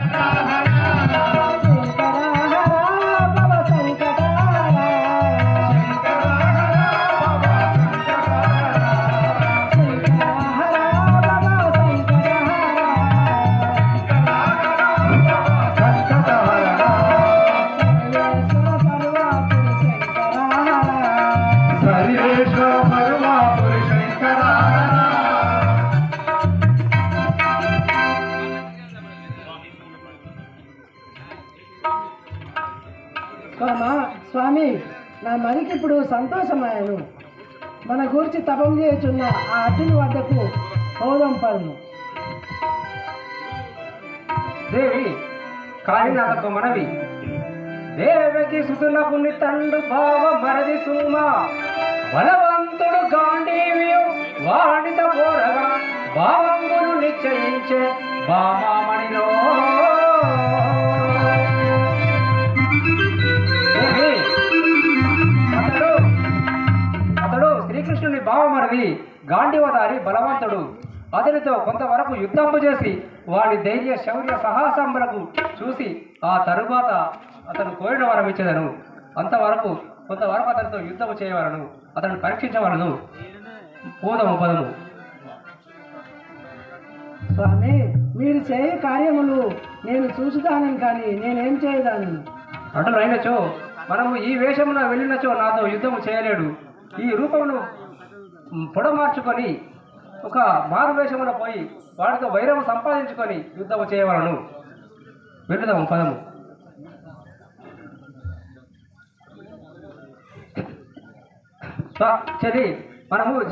Yeah. స్వామా స్వామి నా మనకి ఇప్పుడు సంతోషమాయను మన గురించి తపం చేయుచున్న ఆ అర్జుని వద్దకు హోదం దేవి దేవి కాళీనాథకు మనవి. దేవకి సుతులకు తండ్రి భావ మరది సుమ. బలవంతుడు గాంధీవ్యం వాడిత పోరగా భావంబును నిశ్చయించే బామామణిలో. భావమరది గాంధీవదారి బలవంతుడు. అతనితో కొంతవరకు యుద్ధము చేసి వాడి ధైర్య శౌర్య సాహసములకు చూసి ఆ తరువాత అతను కోరిన వరం ఇచ్చేదను. అంతవరకు కొంతవరకు అతనితో యుద్ధము చేయవలను అతను పరీక్షించవలను. పోదము పదము. స్వామి మీరు చేయ కార్యములు నేను చూసుదానని కానీ నేనేం చేయదాను? అటు అయినచో మనము ఈ వేషమున వెళ్ళినచో నాతో యుద్ధము చేయలేడు. ఈ రూపమును పొడమార్చుకొని ఒక మారు వేషమున పోయి వాడితో వైరము సంపాదించుకొని యుద్ధము చేయవలను. వెళ్ళుదాము పదము. చది మనము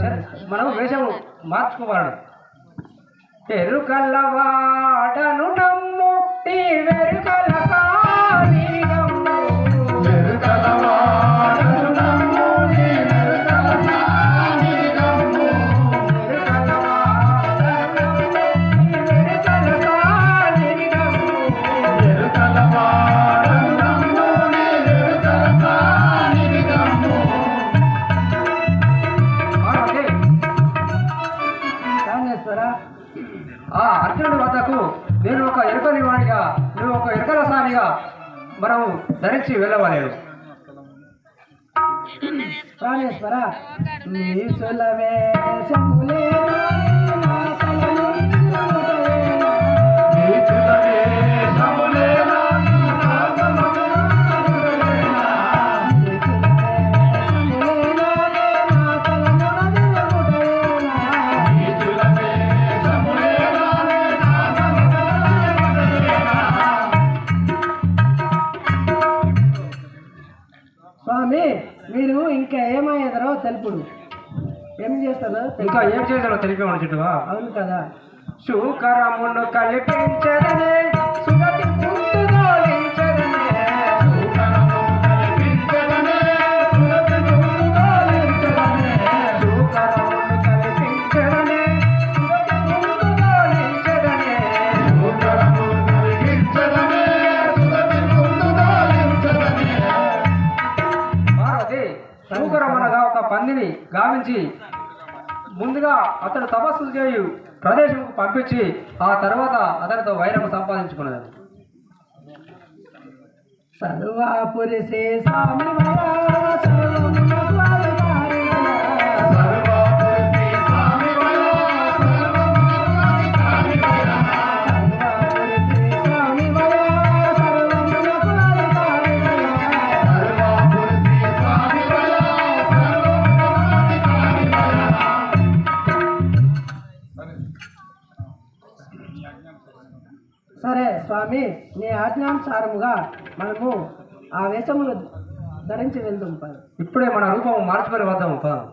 మనము వేషము మార్చుకోవాలను. ఎరుకల్లవాడను నమ్ము ఎరుకని వాడిగా నువ్వు ఒక ఎరుకల సానిగా మనము ధరించి వెళ్ళవలేను ప్రాణేశ్వర నీ సులవేశములే స్వామి మీరు ఇంకా ఏమయ్యేదరో తెలుపుడు. ఏం చేస్తారో ఇంకా ఏం చేసాడో తెలిపే చుట్టువా? అవును కదా. శుకరమును కల్పించదనే సుగతి పార్వతి శూకరమనగా ఒక పందిని గావించి ముందుగా అతడు తపస్సు చేయు ప్రదేశంకు పంపించి ఆ తర్వాత అతనితో వైరము సంపాదించుకున్నది. సర్వాపురిసే స్వామి స్వామి నీ ఆజ్ఞానుసారముగా మనము ఆ వేషములు ధరించి వెళ్దాం ఇప్పుడే మన అనుభవం మార్చుకొని వద్దాం పదం.